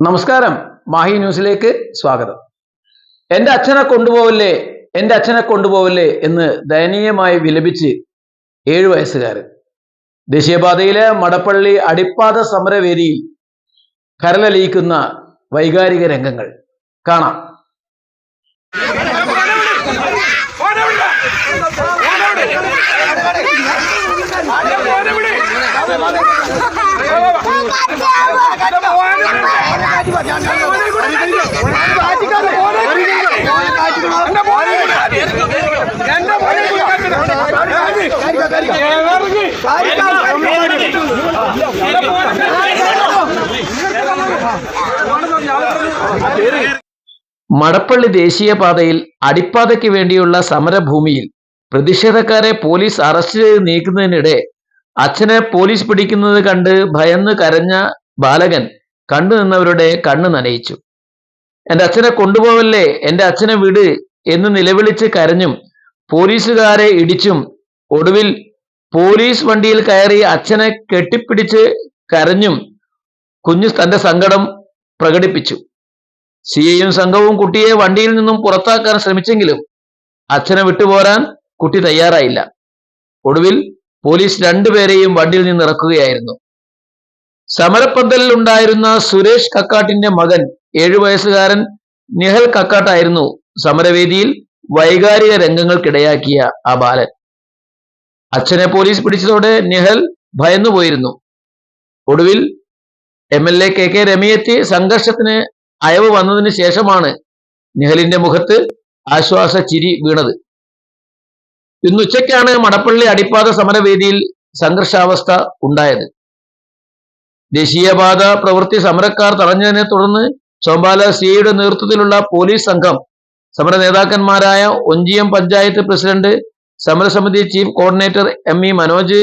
നമസ്കാരം. മാഹി ന്യൂസിലേക്ക് സ്വാഗതം. എന്റെ അച്ഛനെ കൊണ്ടുപോവല്ലേ എന്റെ അച്ഛനെ കൊണ്ടുപോവല്ലേ എന്ന് ദയനീയമായി വിലപിച്ച് ഏഴു വയസ്സുകാരൻ. ദേശീയപാതയിലെ മടപ്പള്ളി അടിപ്പാത സമരവേദിയിൽ കരലലിയിക്കുന്ന വൈകാരിക രംഗങ്ങൾ കാണാം. മടപ്പള്ളി ദേശീയപാതയിൽ അടിപ്പാതയ്ക്ക് വേണ്ടിയുള്ള സമരഭൂമിയിൽ പ്രതിഷേധക്കാരെ പോലീസ് അറസ്റ്റ് ചെയ്ത് നീക്കുന്നതിനിടെ അച്ഛനെ പോലീസ് പിടിക്കുന്നത് കണ്ട് ഭയന്ന് കരഞ്ഞ ബാലകൻ കണ്ടു നിന്നവരുടെ കണ്ണു നനയിച്ചു. എന്റെ അച്ഛനെ കൊണ്ടുപോവല്ലേ? എന്റെ അച്ഛനെ വിട് എന്ന് നിലവിളിച്ച് കരഞ്ഞും പോലീസുകാരെ ഇടിച്ചും ഒടുവിൽ പോലീസ് വണ്ടിയിൽ കയറി അച്ഛനെ കെട്ടിപ്പിടിച്ച് കരഞ്ഞും കുഞ്ഞു തന്റെ സങ്കടം പ്രകടിപ്പിച്ചു. സിയയും സംഘവും കുട്ടിയെ വണ്ടിയിൽ നിന്നും പുറത്താക്കാൻ ശ്രമിച്ചെങ്കിലും അച്ഛനെ വിട്ടുപോരാൻ കുട്ടി തയ്യാറായില്ല. ഒടുവിൽ പോലീസ് രണ്ടുപേരെയും വണ്ടിയിൽ നിന്ന് ഇറക്കുകയായിരുന്നു. സമരപ്പന്തലിൽ ഉണ്ടായിരുന്ന സുരേഷ് കക്കാട്ടിന്റെ മകൻ ഏഴു വയസ്സുകാരൻ നിഹൽ കക്കാട്ടായിരുന്നു സമരവേദിയിൽ വൈകാരിക രംഗങ്ങൾക്കിടയാക്കിയ ആ ബാലൻ. അച്ഛനെ പോലീസ് പിടിച്ചതോടെ നിഹൽ ഭയന്നുപോയിരുന്നു. ഒടുവിൽ M L A K K രമയെത്തി സംഘർഷത്തിന് അയവ് വന്നതിന് ശേഷമാണ് നിഹലിന്റെ മുഖത്ത് ആശ്വാസ ചിരി വീണത്. ഇന്നുച്ചയ്ക്കാണ് മടപ്പള്ളി അടിപ്പാത സമരവേദിയിൽ സംഘർഷാവസ്ഥ ഉണ്ടായത്. ദേശീയപാത പ്രവൃത്തി സമരക്കാർ തടഞ്ഞതിനെ തുടർന്ന് സോംബാല സിയുടെ നേതൃത്വത്തിലുള്ള പോലീസ് സംഘം സമര നേതാക്കന്മാരായ ഒഞ്ചിയം പഞ്ചായത്ത് പ്രസിഡന്റ് സമരസമിതി chief coordinator M E Manoj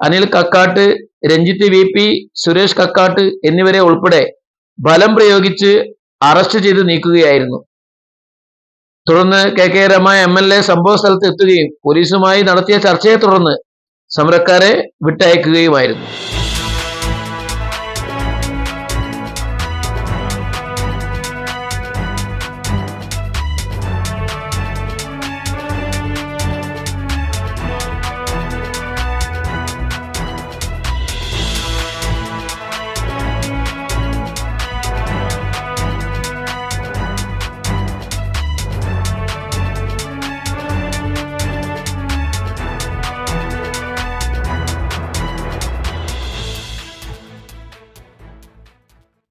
Anil Kakkattu Ranjith V P Suresh Kakkattu എന്നിവരെ ഉൾപ്പെടെ ബലം പ്രയോഗിച്ച് അറസ്റ്റ് ചെയ്ത് നീക്കുകയായിരുന്നു. തുടർന്ന് K K Rama M L A സംഭവ സ്ഥലത്ത് എത്തുകയും പോലീസുമായി നടത്തിയ ചർച്ചയെ തുടർന്ന് സമരക്കാരെ വിട്ടയക്കുകയുമായിരുന്നു.